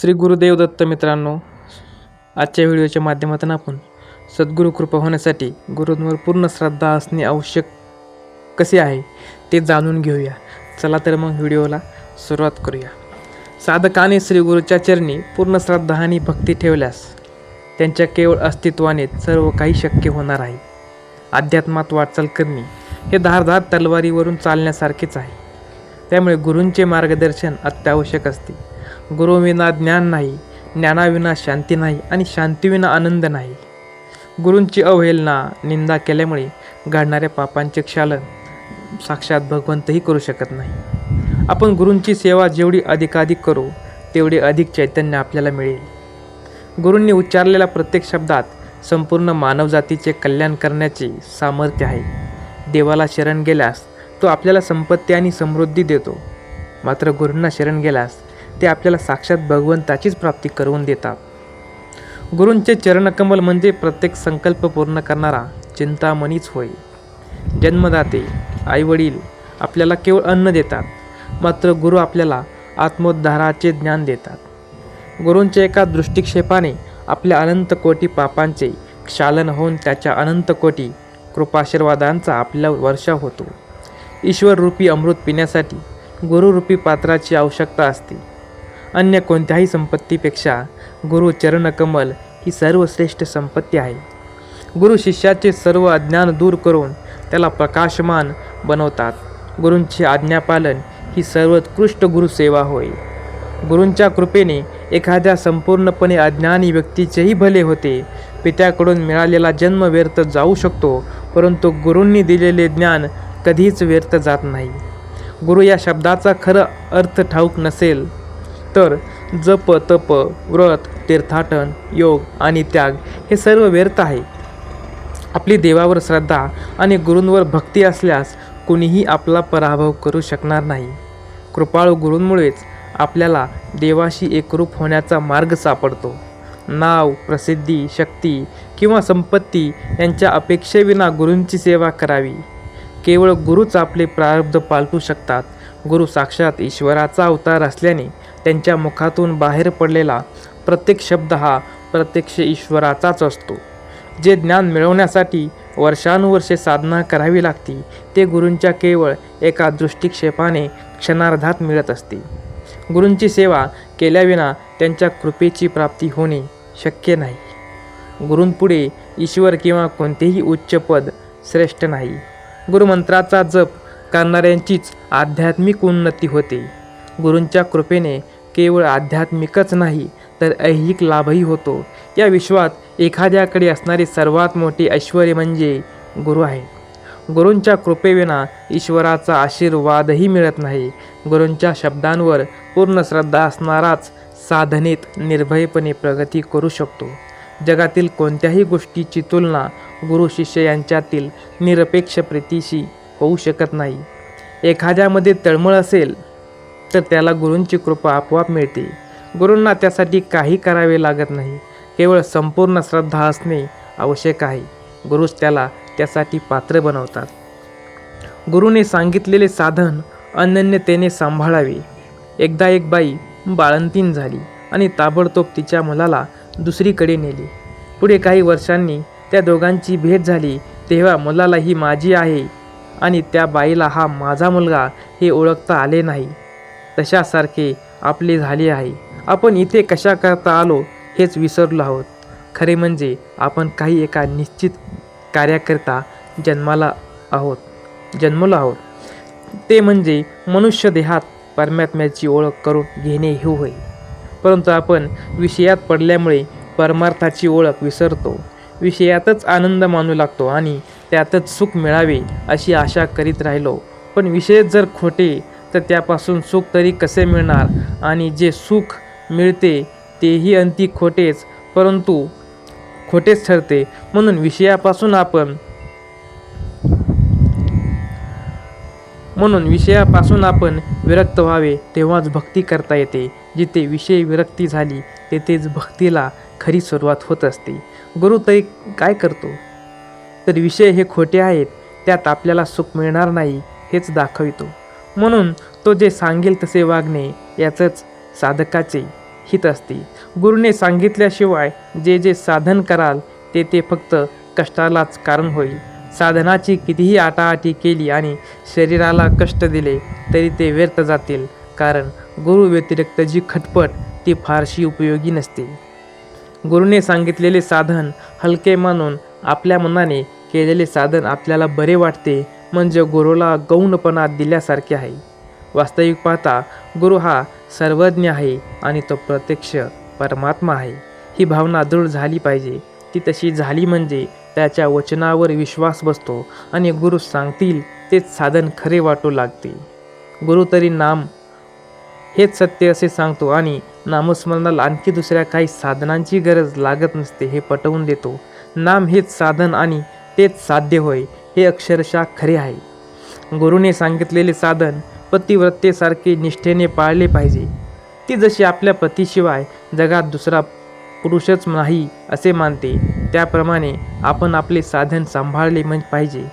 श्री गुरुदेव दत्त मित्रांनो आजच्या व्हिडिओच्या माध्यमातून आपण सद्गुरू कृपा होण्यासाठी गुरूंवर पूर्ण श्रद्धा असणे आवश्यक कसे आहे ते जाणून घेऊया. चला तर मग व्हिडिओला सुरुवात करूया. साधकाने श्रीगुरूच्या चरणी पूर्ण श्रद्धा आणि भक्ती ठेवल्यास त्यांच्या केवळ अस्तित्वाने सर्व काही शक्य होणार आहे. अध्यात्मात वाटचाल करणे हे धारधार तलवारीवरून चालण्यासारखेच आहे. त्यामुळे गुरूंचे मार्गदर्शन अत्यावश्यक असते. गुरुविना ज्ञान नाही ज्ञानाविना शांती नाही आणि शांतीविना आनंद नाही. गुरूंची अवहेलना निंदा केल्यामुळे घडणाऱ्या पापांचे क्षालन साक्षात भगवंतही करू शकत नाही. आपण गुरूंची सेवा जेवढी अधिकाधिक करू तेवढे अधिक चैतन्य आपल्याला मिळेल. गुरूंनी उच्चारलेल्या प्रत्येक शब्दात संपूर्ण मानवजातीचे कल्याण करण्याचे सामर्थ्य आहे. देवाला शरण गेल्यास तो आपल्याला संपत्ती आणि समृद्धी देतो. मात्र गुरूंना शरण गेल्यास ते आपल्याला साक्षात भगवंताचीच प्राप्ती करून देतात. गुरूंचे चरणकमल म्हणजे प्रत्येक संकल्प पूर्ण करणारा चिंतामणीच होय. जन्मदाते आईवडील आपल्याला केवळ अन्न देतात मात्र गुरु आपल्याला आत्मोद्धाराचे ज्ञान देतात. गुरूंच्या एका दृष्टिक्षेपाने आपल्या अनंत कोटी पापांचे क्षालन होऊन त्याच्या अनंत कोटी कृपाशीर्वादांचा आपल्या वर्षा होतो. ईश्वररूपी अमृत पिण्यासाठी गुरुरूपी पात्राची आवश्यकता असते. अन्य कोणत्याही संपत्तीपेक्षा गुरु चरणकमल ही सर्वश्रेष्ठ संपत्ती आहे. गुरु शिष्याचे सर्व अज्ञान दूर करून त्याला प्रकाशमान बनवतात. गुरूंचे आज्ञापालन ही सर्वोत्कृष्ट गुरुसेवा होय. गुरूंच्या कृपेने एखाद्या संपूर्णपणे अज्ञानी व्यक्तीचेही भले होते पित्याकडून मिळालेला जन्म व्यर्थ जाऊ शकतो परंतु गुरूंनी दिलेले ज्ञान कधीच व्यर्थ जात नाही. गुरु या शब्दाचा खरं अर्थ ठाऊक नसेल तर जप तप व्रत तीर्थाटन योग आणि त्याग हे सर्व व्यर्थ आहे. आपली देवावर श्रद्धा आणि गुरूंवर भक्ती असल्यास कुणीही आपला पराभव करू शकणार नाही. कृपाळू गुरूंमुळेच आपल्याला देवाशी एकरूप होण्याचा मार्ग सापडतो. नाव प्रसिद्धी शक्ती किंवा संपत्ती यांच्या अपेक्षेविना गुरूंची सेवा करावी. केवळ गुरुच आपले प्रारब्ध पालटू शकतात. गुरु साक्षात ईश्वराचा अवतार असल्याने त्यांच्या मुखातून बाहेर पडलेला प्रत्येक शब्द हा प्रत्यक्ष ईश्वराचाच असतो. जे ज्ञान मिळवण्यासाठी वर्षानुवर्षे साधना करावी लागती ते गुरूंच्या केवळ एका दृष्टिक्षेपाने क्षणार्धात मिळत असते. गुरूंची सेवा केल्याविना त्यांच्या कृपेची प्राप्ती होणे शक्य नाही. गुरूंपुढे ईश्वर किंवा कोणतेही उच्च पद श्रेष्ठ नाही. गुरुमंत्राचा जप करणाऱ्यांचीच आध्यात्मिक उन्नती होते. गुरूंच्या कृपेने केवळ आध्यात्मिकच नाही तर ऐहिक लाभही होतो. या विश्वात एखाद्याकडे असणारी सर्वात मोठी ऐश्वर म्हणजे गुरु आहे. गुरूंच्या कृपेविना ईश्वराचा आशीर्वादही मिळत नाही. गुरूंच्या शब्दांवर पूर्ण श्रद्धा असणाराच साधनेत निर्भयपणे प्रगती करू शकतो. जगातील कोणत्याही गोष्टीची तुलना गुरु शिष्य यांच्यातील निरपेक्ष प्रीतीशी होऊ शकत नाही. एखाद्यामध्ये तळमळ असेल तर त्याला गुरूंची कृपा आपोआप मिळते. गुरूंना त्यासाठी काही करावे लागत नाही. केवळ संपूर्ण श्रद्धा असणे आवश्यक आहे. गुरुच त्याला त्यासाठी पात्र बनवतात. गुरुने सांगितलेले साधन अनन्यतेने सांभाळावे. एकदा एक बाई बाळंतीन झाली आणि ताबडतोब तिच्या मुलाला दुसरीकडे नेली. पुढे काही वर्षांनी त्या दोघांची भेट झाली तेव्हा मुलाला ही माझी आहे आणि त्या बाईला हा माझा मुलगा हे ओळखता आले नाही. तशासारखे आपले झाले आहे. आपण इथे कशा करता आलो हेच विसरलो आहोत. खरे म्हणजे आपण काही एका निश्चित कार्याकरता जन्माला आहोत जन्मलो आहोत. ते म्हणजे मनुष्य देहात परमात्म्याची ओळख करून घेणे हे होय. परंतु आपण विषयात पडल्यामुळे परमार्थाची ओळख विसरतो. विषयातच आनंद मानू लागतो आणि त्यातच सुख मिळावे अशी आशा करीत राहिलो. पण विषय जर खोटे तर त्यापासून सुख तरी कसे मिळणार? आणि जे सुख मिळते तेही अंती खोटेच परंतु खोटेच ठरते. म्हणून विषयापासून आपण म्हणून विषयापासून आपण विरक्त व्हावे तेव्हाच भक्ती करता येते. जिथे विषय विरक्ती झाली तेथेच भक्तीला खरी सुरुवात होत असते. गुरु तरी काय करतो? तर विषय हे खोटे आहेत त्यात आपल्याला सुख मिळणार नाही हेच दाखवितो. म्हणून तो जे सांगेल तसे वागणे याचंच साधकाचे हित असते. गुरुने सांगितल्याशिवाय जे जे साधन कराल ते ते फक्त कष्टालाच कारण होईल. साधनाची कितीही आटाआटी केली आणि शरीराला कष्ट दिले तरी ते व्यर्थ जातील. कारण गुरु व्यतिरिक्त जी खटपट ती फारशी उपयोगी नसते. गुरुने सांगितलेले साधन हलके मानून आपल्या मनाने केलेले साधन आपल्याला बरे वाटते म्हणजे गुरुला गौणपणा दिल्यासारखे आहे. वास्तविक पाहता गुरु हा सर्वज्ञ आहे आणि तो प्रत्यक्ष परमात्मा आहे. ही भावना दृढ झाली पाहिजे. ती तशी झाली म्हणजे त्याच्या वचनावर विश्वास बसतो आणि गुरु सांगतील तेच साधन खरे वाटू लागते. गुरु तरी नाम हेच सत्य असे सांगतो आणि नामस्मरणाला आणखी दुसऱ्या काही साधनांची गरज लागत नसते हे पटवून देतो. नाम हेच साधन आणि तेच साध्य होय हे अक्षरशः खरे आहे. गुरुने सांगितलेले साधन पतिव्रतेसारखे निष्ठेने पाळले पाहिजे. ती जशी आपल्या पतीशिवाय जगात दुसरा पुरुषच नाही असे मानते त्याप्रमाणे आपण आपले साधन सांभाळले म्हणजे पाहिजे.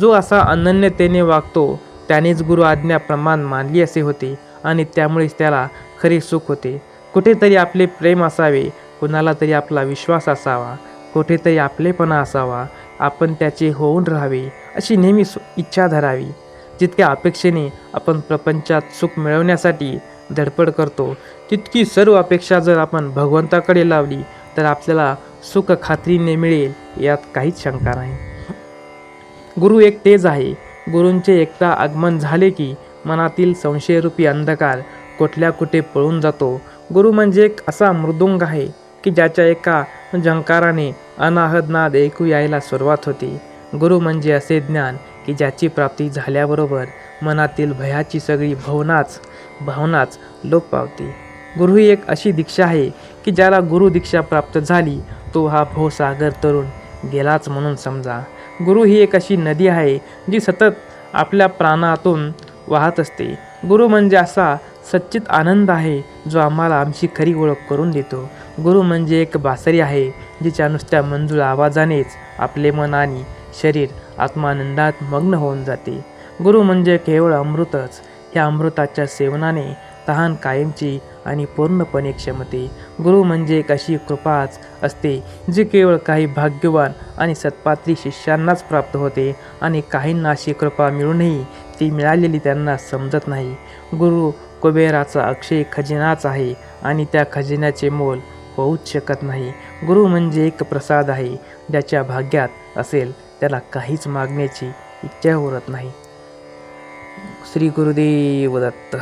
जो असा अनन्यतेने वागतो त्यानेच गुरु आज्ञा प्रमाण मानली असे होते. आणि त्यामुळेच त्याला खरे सुख होते. कुठेतरी आपले प्रेम असावे कुणाला तरी आपला विश्वास असावा कुठेतरी आपलेपणा असावा आपण त्याचे होऊन राहावे अशी नेहमी सु- इच्छा धरावी. जितक्या अपेक्षेने आपण प्रपंचात सुख मिळवण्यासाठी धडपड करतो तितकी सर्व अपेक्षा जर आपण भगवंताकडे लावली तर आपल्याला सुख खात्रीने मिळेल यात काहीच शंका नाही. गुरु एक तेज आहे. गुरूंचे एकदा आगमन झाले की मनातील संशयरूपी अंधकार कुठल्या कुठे पळून जातो. गुरु म्हणजे एक असा मृदुंग आहे की ज्याच्या एका झंकाराने अनाहद नाद ऐकू यायला सुरुवात होते. गुरु म्हणजे असे ज्ञान की ज्याची प्राप्ती झाल्याबरोबर मनातील भयाची सगळी भावनाच भावनाच लोप पावते. गुरु ही एक अशी दीक्षा आहे की ज्याला गुरु दीक्षा प्राप्त झाली तो हा भोसागर तरुण गेलाच म्हणून समजा. गुरु ही एक अशी नदी आहे जी सतत आपल्या प्राणातून वाहत असते. गुरु म्हणजे असा सच्चित आनंद आहे जो आम्हाला आमची खरी ओळख करून देतो. गुरु म्हणजे एक बासरी आहे जिच्या नुसत्या मंजूळ आवाजानेच आपले मन आणि शरीर आत्मानंदात मग्न होऊन जाते. गुरु म्हणजे केवळ अमृतच. ह्या अमृताच्या सेवनाने तहान कायमची आणि पूर्णपणे क्षमते. गुरु म्हणजे एक अशी कृपाच असते जी केवळ काही भाग्यवान आणि सत्पात्री शिष्यांनाच प्राप्त होते आणि काहींना अशी कृपा मिळूनही ती मिळालेली त्यांना समजत नाही. गुरु कुबेराचा अक्षय खजिनाच आहे आणि त्या खजिन्याचे मोल होऊच शकत नाही. गुरु म्हणजे एक प्रसाद आहे ज्याच्या भाग्यात असेल त्याला काहीच मागण्याची इच्छा उरत नाही. श्री गुरुदेव दत्त.